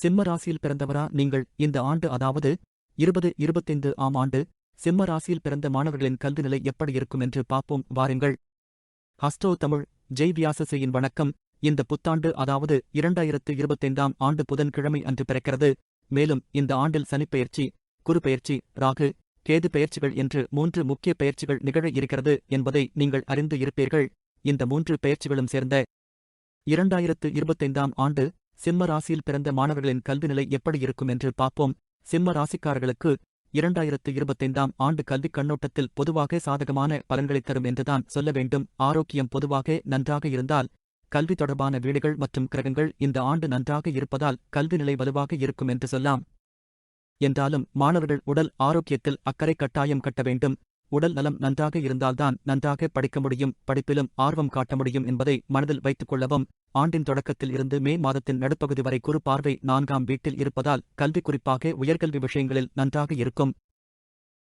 சிம்ம ராசியில் பிறந்தவரா? நீங்கள் இந்த ஆண்டு அதாவது இருபது இருபத்தைந்து ஆம் ஆண்டு சிம்ம ராசியில் பிறந்த மாணவர்களின் கல்வி நிலை எப்படி இருக்கும் என்று பார்ப்போம். வாருங்கள். ஹஸ்டோ தமிழ் ஜெய் வியாசசையின் வணக்கம். இந்த புத்தாண்டு அதாவது இரண்டாயிரத்து இருபத்தைந்தாம் ஆண்டு புதன்கிழமை அன்று பிறக்கிறது. மேலும் இந்த ஆண்டில் சனிப்பெயர்ச்சி குருபெயர்ச்சி ராகு கேது பெயர்ச்சிகள் என்று மூன்று முக்கிய பெயர்ச்சிகள் நிகழ இருக்கிறது என்பதை நீங்கள் அறிந்து இருப்பீர்கள். இந்த மூன்று பெயர்ச்சிகளும் சேர்ந்த இரண்டாயிரத்து இருபத்தைந்தாம் ஆண்டு சிம்ம ராசியில் பிறந்த மாணவர்களின் கல்வி நிலை எப்படி இருக்கும் என்று பார்ப்போம். சிம்ம ராசிக்காரர்களுக்கு இரண்டாயிரத்து இருபத்தைந்தாம் ஆண்டு கல்விக் கண்ணோட்டத்தில் பொதுவாக சாதகமான பலன்களைத் தரும் என்றுதான் சொல்ல வேண்டும். ஆரோக்கியம் பொதுவாக நன்றாக இருந்தால் கல்வி தொடர்பான வீடுகள் மற்றும் கிரகங்கள் இந்த ஆண்டு நன்றாக இருப்பதால் கல்வி நிலை வலுவாக இருக்கும் என்று சொல்லலாம். என்றாலும் மாணவர்கள் உடல் ஆரோக்கியத்தில் அக்கறை கட்டாயம் கட்ட வேண்டும். உடல் நலம் நன்றாக இருந்தால்தான் நன்றாக படிக்க முடியும் படிப்பிலும் ஆர்வம் காட்ட முடியும் என்பதை மனதில் வைத்துக் கொள்ளவும். ஆண்டின் தொடக்கத்தில் இருந்து மே மாதத்தின் நடுப்பகுதி வரை குறு பார்வை நான்காம் வீட்டில் இருப்பதால் கல்வி குறிப்பாக உயர்கல்வி விஷயங்களில் நன்றாக இருக்கும்.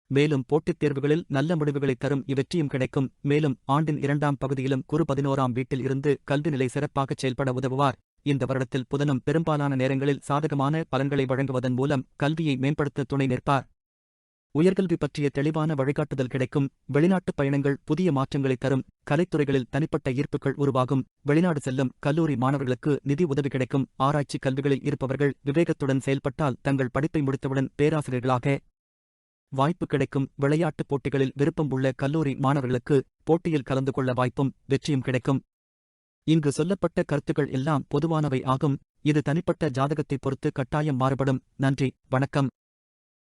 மேலும் போட்டித் தேர்வுகளில் நல்ல முடிவுகளை தரும் இவற்றையும் கிடைக்கும். மேலும் ஆண்டின் இரண்டாம் பகுதியிலும் குறு பதினோராம் வீட்டில் இருந்து கல்வி நிலை சிறப்பாகச் செயல்பட உதவுவார். இந்த வருடத்தில் புதனும் பெரும்பாலான நேரங்களில் சாதகமான பலன்களை வழங்குவதன் மூலம் கல்வியை மேம்படுத்த துணை நிற்பார். உயர்கல்வி பற்றிய தெளிவான வழிகாட்டுதல் கிடைக்கும். வெளிநாட்டுப் பயணங்கள் புதிய மாற்றங்களை தரும். கலைத்துறைகளில் தனிப்பட்ட ஈர்ப்புகள் உருவாகும். வெளிநாடு செல்லும் கல்லூரி மாணவர்களுக்கு நிதி உதவி கிடைக்கும். ஆராய்ச்சி கல்விகளில் இருப்பவர்கள் விவேகத்துடன் செயல்பட்டால் தங்கள் படிப்பை முடித்தவுடன் பேராசிரியர்களாக வாய்ப்பு கிடைக்கும். விளையாட்டுப் போட்டிகளில் விருப்பம் உள்ள கல்லூரி மாணவர்களுக்கு போட்டியில் கலந்து கொள்ள வாய்ப்பும் வெற்றியும் கிடைக்கும். இங்கு சொல்லப்பட்ட கருத்துக்கள் எல்லாம் பொதுவானவை ஆகும். இது தனிப்பட்ட ஜாதகத்தைப் பொறுத்து கட்டாயம் மாறுபடும். நன்றி. வணக்கம்.